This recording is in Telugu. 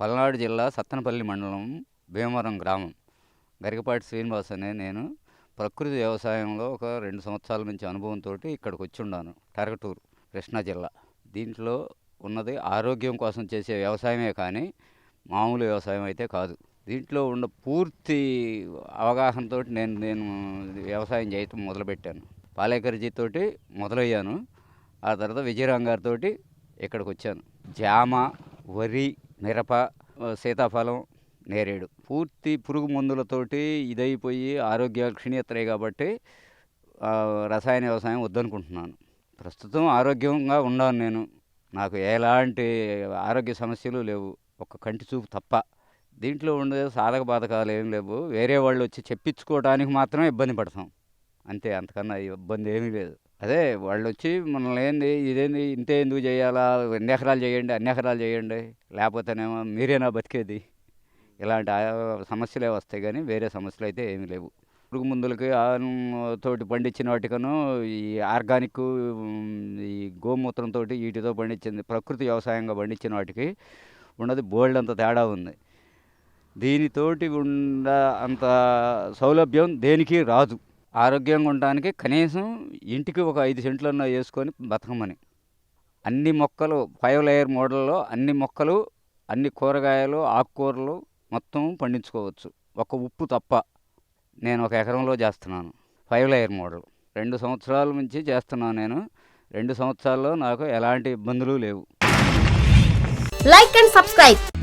పల్నాడు జిల్లా సత్తనపల్లి మండలం భీమవరం గ్రామం. గరికపాటి శ్రీనివాస్ అనే నేను ప్రకృతి వ్యవసాయంలో ఒక రెండు సంవత్సరాల నుంచి అనుభవంతో ఇక్కడికి వచ్చి ఉన్నాను కృష్ణా జిల్లా. దీంట్లో ఉన్నది ఆరోగ్యం కోసం చేసే వ్యవసాయమే కానీ మామూలు వ్యవసాయం అయితే కాదు. దీంట్లో ఉన్న పూర్తి అవగాహనతో నేను నేను వ్యవసాయం చేయటం మొదలుపెట్టాను. పాలేకర్జీతోటి మొదలయ్యాను. ఆ తర్వాత విజయరామ్ గారితో ఇక్కడికి వచ్చాను. జామ వరి మిరప సీతాఫలం నేరేడు. పూర్తి పురుగు మందులతోటి ఇదైపోయి ఆరోగ్యాలు క్షీణిస్తున్నాయి కాబట్టి రసాయన వ్యవసాయం వద్దనుకుంటున్నాను. ప్రస్తుతం ఆరోగ్యంగా ఉన్నాను నేను. నాకు ఎలాంటి ఆరోగ్య సమస్యలు లేవు. ఒక కంటి చూపు తప్ప. దీంట్లో ఉండే సాధక బాధకాలు ఏం లేవు. వేరే వాళ్ళు వచ్చి చెప్పించుకోవడానికి మాత్రమే ఇబ్బంది పడతాం. అంతే. అంతకన్నా ఇబ్బంది ఏమీ లేదు. అదే వాళ్ళు వచ్చి మనల్ని ఏంది ఇదేంది ఇంతే ఎందుకు చేయాలా ఎన్ని ఎకరాలు చేయండి అన్ని ఎకరాలు చేయండి లేకపోతేనేమో మీరేనా బతికేది? ఇలాంటి సమస్యలే వస్తాయి కానీ వేరే సమస్యలు అయితే ఏమీ లేవు. పురుగు మందులకి ఆ, తోటి పండించిన వాటికను ఈ ఆర్గానిక్ ఈ గోమూత్రంతో వీటితో పండించింది ప్రకృతి వ్యవసాయంగా పండించిన వాటికి ఉన్నది బోల్డ్ అంత తేడా ఉంది. దీనితోటి ఉన్న అంత సౌలభ్యం దేనికి రాదు. ఆరోగ్యంగా ఉండడానికి కనీసం ఇంటికి ఒక ఐదు సెంట్లన్నా వేసుకొని బతకమని. అన్ని మొక్కలు ఫైవ్ లేయర్ మోడల్లో అన్ని మొక్కలు అన్ని కూరగాయలు ఆకుకూరలు మొత్తం పండించుకోవచ్చు. ఒక ఉప్పు తప్ప నేను ఒక ఎకరంలో చేస్తున్నాను. Five layer model. రెండు సంవత్సరాల నుంచి చేస్తున్నాను నేను. రెండు సంవత్సరాల్లో నాకు ఎలాంటి ఇబ్బందులు లేవు. Like and subscribe